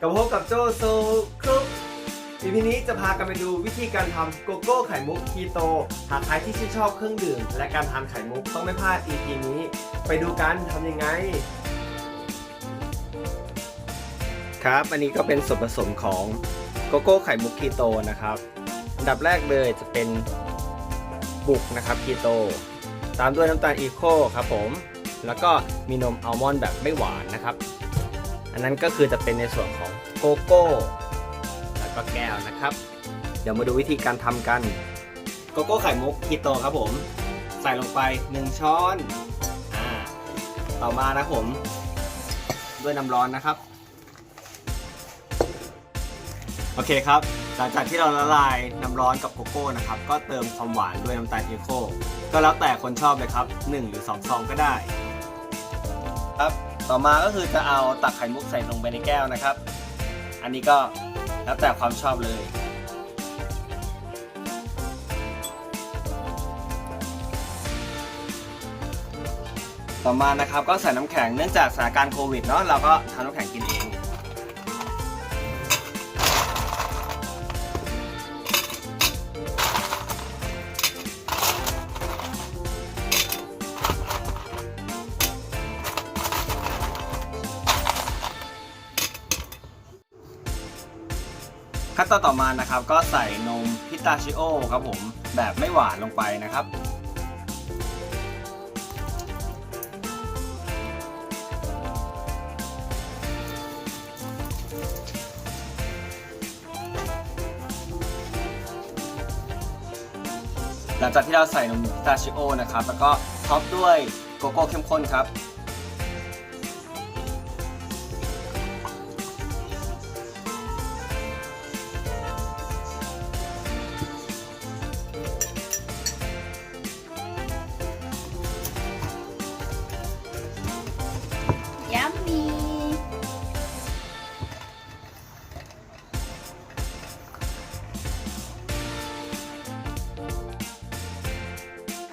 กับพบกับโจโซครุปอีพีนี้จะพากันไปดูวิธีการทำโกโก้ไข่มุกคีโต หากใครที่ชื่นชอบเครื่องดื่ม และการทานไข่มุกต้องไม่พลาด EP นี้ ไปดูกันทำยังไง ครับ อันนี้ก็เป็นส่วนผสมของโกโก้ไข่มุกคีโตนะครับอันดับแรกเลยจะเป็นบุกนะครับคีโต ตามด้วยน้ำตาลอีโคครับผม แล้วก็มีนมอัลมอนด์แบบไม่หวานนะครับ อันนั้นก็คือจะเป็นในส่วนของโกโก้แล้วก็แก้วนะครับ เดี๋ยวมาดูวิธีการทำกัน โกโก้ไข่มุกคีโตครับผม ใส่ลงไป 1 ช้อนอ่าต่อมานะผมด้วยน้ำร้อนนะครับ โอเคครับ หลังจากที่เราละลายน้ำร้อนกับโกโก้นะครับ ก็เติมความหวานด้วยน้ำตาลอีโคก็แล้วแต่คนชอบเลยครับ 1 หรือ 2 ซองก็ได้ ครับ ต่อมาก็คือจะเอาตักไข่มุกใส่ลงไปในแก้วนะครับ อันนี้ก็แล้วแต่ความชอบเลย ต่อมานะครับก็ใส่น้ำแข็งเนื่องจากสถานการณ์โควิดเนาะเราก็ทำน้ำแข็งกินเอง ขั้นตอนต่อมานะครับ ก็ใส่นมพิตาชิโอครับผมแบบไม่หวานลงไปนะครับ หลังจากที่เราใส่นมพิตาชิโอนะครับ แล้วก็ท็อปด้วยโกโก้เข้มข้นครับ